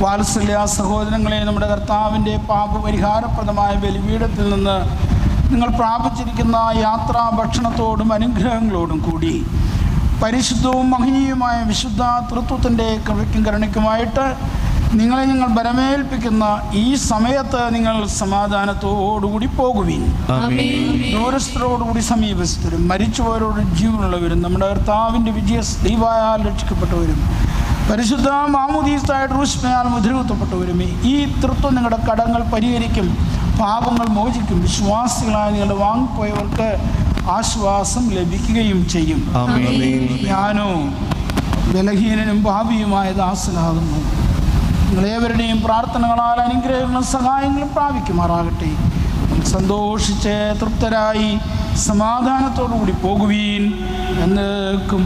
വാത്സല്യ സഹോദരങ്ങളെ നമ്മുടെ കർത്താവിന്റെ പാപപരിഹാരപ്രദമായ ബലിപീഠത്തിൽ നിന്ന് നിങ്ങൾ പ്രാപിച്ചിരിക്കുന്ന യാത്രാ ഭക്ഷണത്തോടും അനുഗ്രഹങ്ങളോടും കൂടി പരിശുദ്ധവും മഹനീയവുമായ വിശുദ്ധ തൃത്വത്തിന്റെ കൃപയ്ക്കും കരുണയ്ക്കുമായിട്ട് നിങ്ങളെ ഞങ്ങൾ ബലമേൽപ്പിക്കുന്ന ഈ സമയത്ത് നിങ്ങൾ സമാധാനത്തോടുകൂടി പോകുവിൻ. ദൂരസ്ഥരോടുകൂടി സമീപസ്ഥരും മരിച്ചുപോയവരോട് ജീവനുള്ളവരും നമ്മുടെ കർത്താവിന്റെ വിജയ ദൈവായാൽ രക്ഷിക്കപ്പെട്ടവരും പരിശുദ്ധ മാമുദീസായിട്ട് റൂഷ്മയാൽ മുദ്രകുത്തപ്പെട്ടവരും ഈ തൃത്വം നിങ്ങളുടെ കടങ്ങൾ പരിഹരിക്കും പാപങ്ങൾ മോചിക്കും വിശ്വാസികളായ നിങ്ങളുടെ വാങ്ങിപ്പോയവർക്ക് ആശ്വാസം ലഭിക്കുകയും ചെയ്യും. ഞാനോ ബലഹീനനും ഭാവിയുമായ ദാസനാകുന്നു. നിങ്ങളേവരുടെയും പ്രാർത്ഥനകളാൽ അനുഗ്രഹങ്ങളും സഹായങ്ങളും പ്രാപിക്കുമാറാകട്ടെ. സന്തോഷിച്ച് തൃപ്തരായി സമാധാനത്തോടു കൂടി പോകുവീൻ എന്നേക്കും.